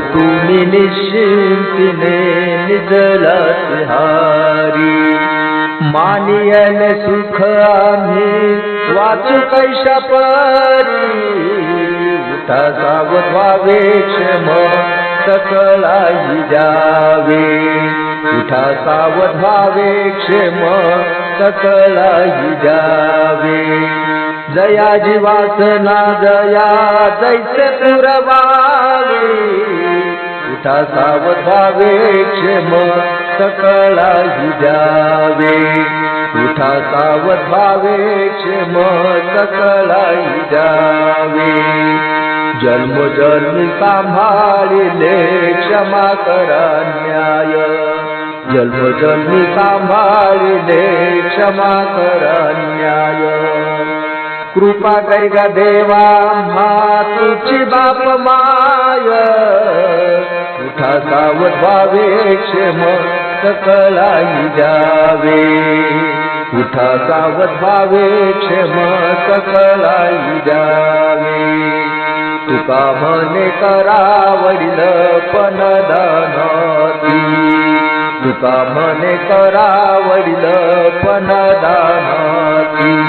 तुम्ही निश्चिंतीने निजला हारी मानियन सुख आम्ही वाचू कैशा परी। उठा सावध व्हावे क्षम सकळाई जावे। उठा सावध व्हावे क्षम सकळाई जावे जया जीवासना जया जैसे पुरवावे उठा सावध व्हावे क्षम सकळाई जावे। उठा सावध व्हावे क्षम सकळाई जावे। जन्म जन्मी सांभाळिले क्षमा करा न्याय। जन्म जन्मी सांभाळिले क्षमा करा न्याय। कृपा करी देवा मा बाप माय. उठा सावध व्हावे क्षेम जावे. उठा सावध भावे क्षेम सकलाई जावे. तुका म्हणे करावडील पण दानाती. तुका म्हणे करावडील पण दानाती.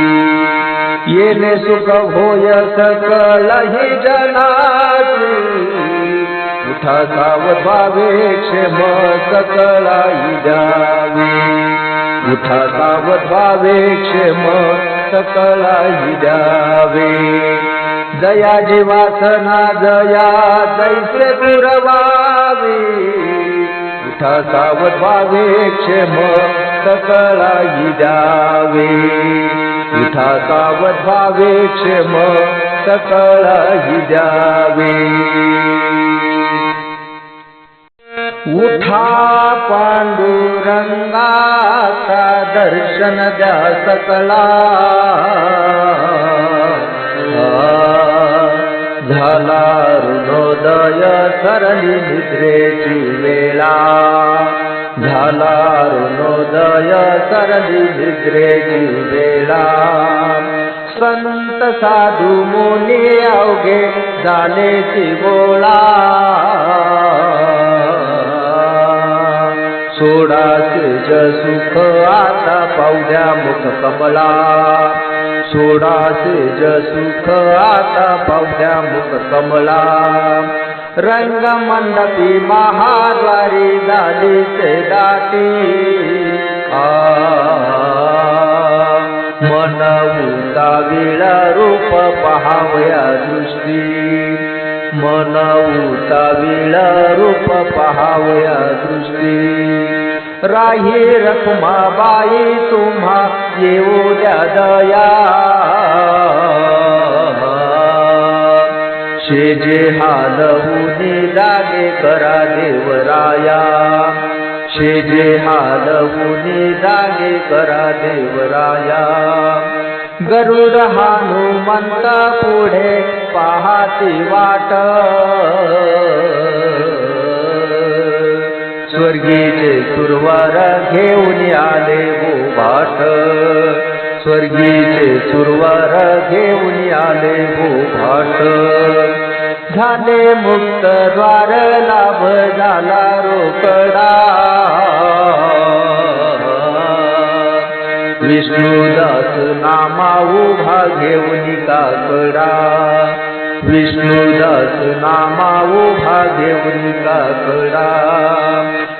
येणे सुख होय सकलही जनाची उठा सावध व्हावे क्षेम सकळाई जावे उठा सावध व्हावे क्षेम सकळाई जावे जया जीवासना जया जैसे पुरवावे। उठा सावध व्हावे क्षेम सकळाई जावे ीठा वधावेक्षमा हि द्यावे उठा पाण्डुरङ्गाता दर्शन द्या पाण्डु रङ्गारोदय सरल भिरे मेला झाला ऋणोदय सरली निद्रेची वेळा संत साधू मुनी अवघे झालेची गोळा सोडा सेज सुख आता पावड्या मुख कमला. सोडा सेज सुख आता पावड्या मुख कमला. रंग मंडपी महाद्वारी झाली से दाटी आ मन उताविला रूप पहावया दृष्टी मन उताविला रूप पहावया दृष्टी राही रखुमाबाई तुम्हा येऊ द्या दया शेजे हालवूनी जागे करा देवराया. शेजे हालवूनी जागे करा देवराया. गरुड हनुमंता पुढे पाहाती वाट. स्वर्गीचे सुरवार घेऊन आले गो भाट. स्वर्गीचे सुरवार घेऊन आले गो भाट. झाले मुक्त द्वार लाभ झाला रोकडा. विष्णुदास नामा उभा घेऊन काकडा विष्णुदास नामा उभा घेऊन काकडा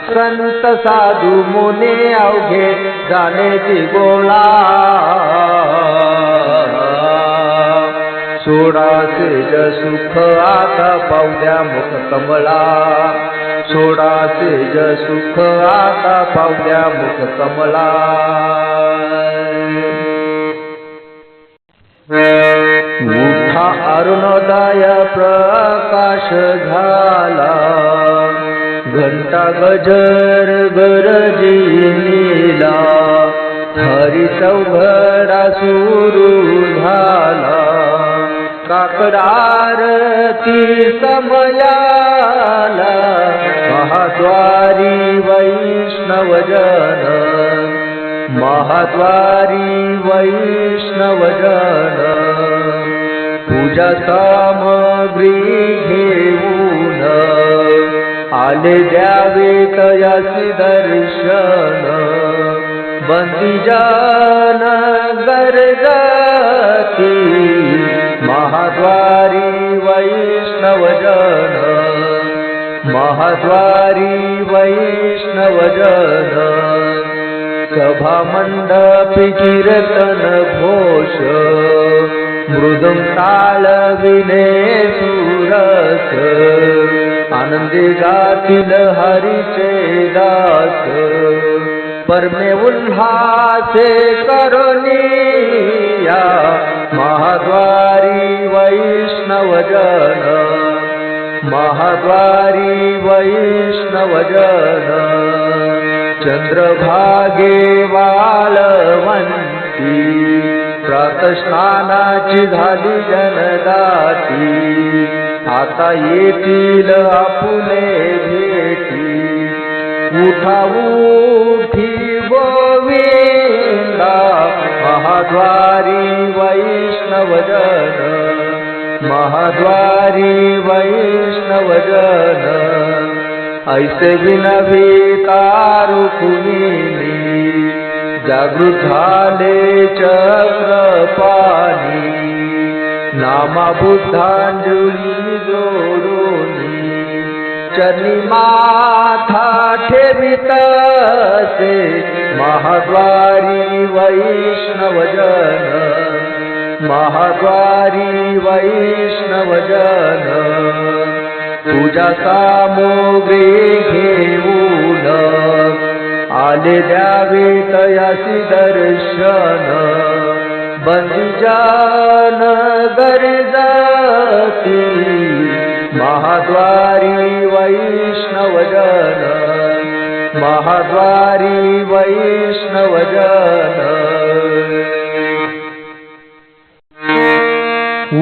संत साधू मुने अवघे जाण्याची गोळा. सोडा सेज सुख आता पावद्या मुख कमला सोडा सेज सुख आता पावद्या मुख कमला उठा अरुणोदय प्रकाश झाला. घंटा गजर गरजिला हरी चौघडा सुरू झाला. काकडारती समयाला महाद्वारी वैष्णवजन। महाद्वारी वैष्णवजन। पूजा घेऊन आले द्यावे तयासी दर्शन। बंदीजान गरजती महाद्वारी वैष्णवजन। महाद्वारी वैष्णवजन। सभा मंडपी कीर्तन घोष। मृदुं तालविने सुरस। आनन्दे गातील हरीचे दास। परमे उल्हासे करुणिया महाद्वारी वैष्णवजन महाद्वारी वैष्णवजन झाली जनदाती आता येतील आपुले भेटी उठा महाद्वारि वैष्णवजन। महाद्वारी वैष्णवजन। ऐसे विन विरु जगरू च पी नामा बुद्धाञ्जलि जोड चरणी माथा महाद्वारी वैष्णवजन महाद्वारी वैष्णवजन। पूजा सामग्री घेऊन आले द्यावे तयासी दर्शन। बंदीजान गरजती महाद्वारी वैष्णवजन महाद्वारी वैष्णवजन।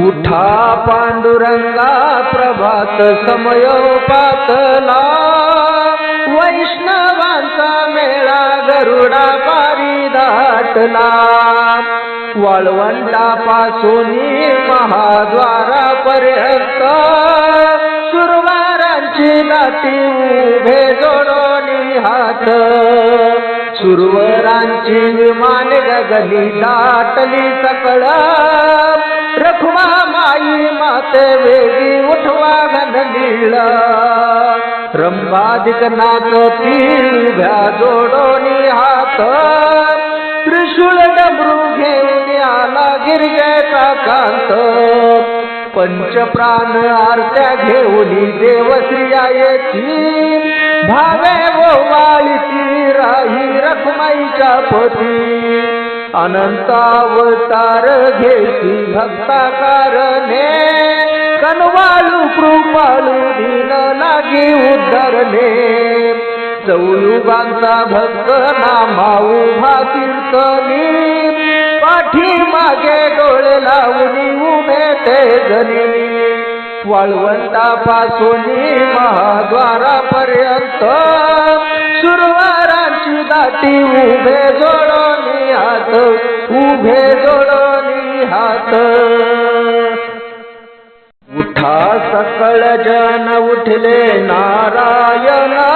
उठा पांडुरंगा प्रभात समय पातला वैष्णवांचा मेळा गरुडा पारी दाटला। वाळवंटापासून महाद्वारापर्यंत सुरवारांची दाटी उभे जोडोनी हात. सुरवरांची विमान गगली दाटली सकळ. रखुमा माई माते वेगी उठवा घनलीळ. नाच ती उभ्या जोडोनी हात. आला गिरगेचा कांत पंचप्राण आरत्या घेऊन देवश्रिया येती. भावे वाळीची राही रखमाईच्या पती. अनंतावतार घेती भक्ताकारणे. कनवाळू कृपाळू दिन लागी उद्धरणे. चौयुगांचा भक्त नामा उभा कीर्तनी. पाठी मागे डोळे लावून उभे ते जनी वाळवंटापासून महाद्वारापर्यंत सुरवारांची दाटी उभे जोडोनी हात उभे जोडोनी हात. उठा सकळ जन उठले नारायणा.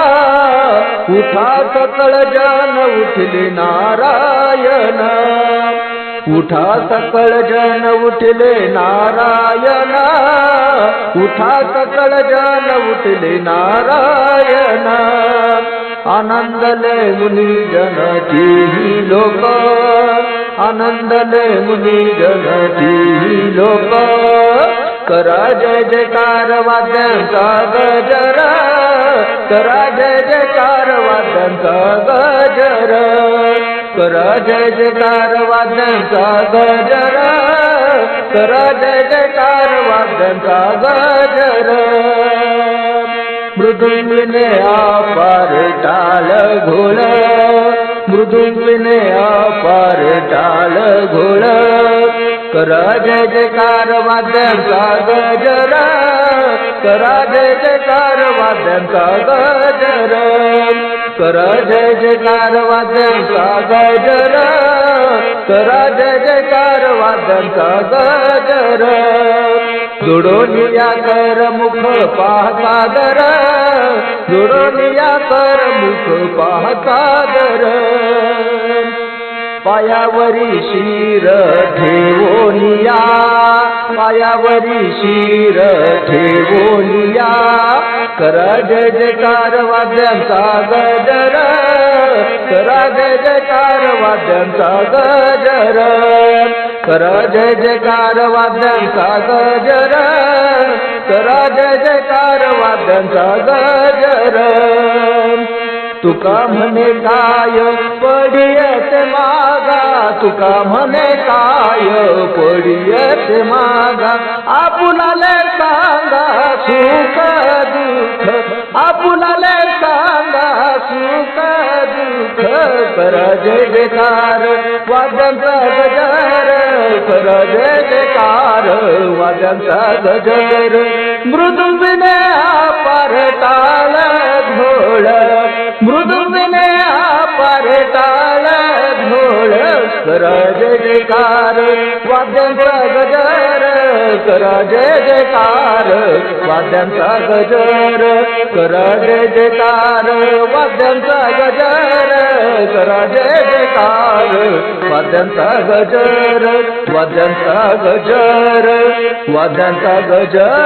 उठा सकळ जन उठले नारायण. उठा सकळ जन उठले नारायणा. उठा सकळ जन उठले नारायणा. आनंदले मुनी जनती लोक. आनंदले मुनी जनती लोक. करा जय जयकार वाद्यांचा गजरा. करा जय जयकार वाद्यांचा गजरा. कर जय जयकार वाद्यांचा गजर कर जय जयकार वाद्यांचा गजर मृदुंगिने अपार टाळ घोळ. मृदुंगिने अपार टाळ घोळ. कर जय जयकार वाद्यांचा गजर कर जय जयकार वाद्यांचा गजर करा जय जयकार वाद्यांचा गजर करा जय जयकार वाद्यांचा गजर जोडून कर मुख पाहता दर. जोडून कर मुख पाहता दर. पायावरी शिर ठेवोनिया पायावरी शिर ठेवोनिया करा जय जयकार वाद्यांचा गजर करा जय जयकार वाद्यांचा गजर करा जय जयकार वाद्यांचा गजर करा जय जयकार वाद्यांचा गजर तुका म्हणे काय? पडियत मागा. तुका म्हणे काय? पडियत मागा. आपुलाले सांगा सुख दुःख. आपुलाले सांगा सुख दुःख. कर जय जयकार वाद्यांचा गजर. कर जय जयकार वाद्यांचा गजर. मृदुंबिने पार घोळ मृदुविने पार घोळ कर जय जयकार वाद्यांचा गजर कर जय जयकार वाद्यांचा गजर कर जय जयकार वाद्यांचा गजर कर जय जयकार वाद्यांचा गजर वाद्यांचा गजर वाद्यांचा गजर.